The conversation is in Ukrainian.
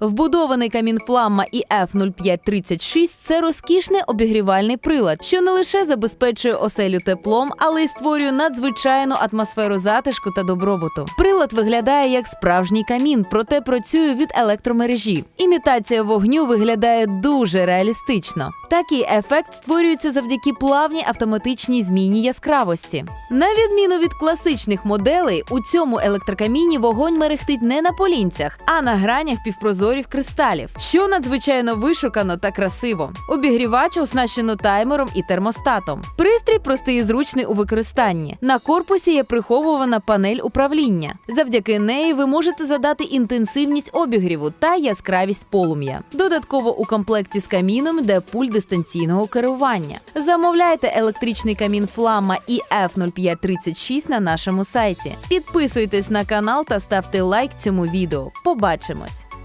Вбудований камін Фламма і F0536 – це розкішний обігрівальний прилад, що не лише забезпечує оселю теплом, але й створює надзвичайну атмосферу затишку та добробуту. Прилад виглядає як справжній камін, проте працює від електромережі. Імітація вогню виглядає дуже реалістично. Такий ефект створюється завдяки плавній автоматичній зміні яскравості. На відміну від класичних моделей, у цьому електрокаміні вогонь мерехтить не на полінцях, а на гранях півпрозорів кристалів, що надзвичайно вишукано та красиво. Обігрівач оснащено таймером і термостатом. Пристрій простий і зручний у використанні. На корпусі є приховувана панель управління. Завдяки неї ви можете задати інтенсивність обігріву та яскравість полум'я. Додатково у комплекті з каміном йде пульт дистанційного керування. Замовляйте електричний камін Фламма і F0536 на нашому сайті. Підписуйтесь на канал та ставте лайк цьому відео. Побачимось!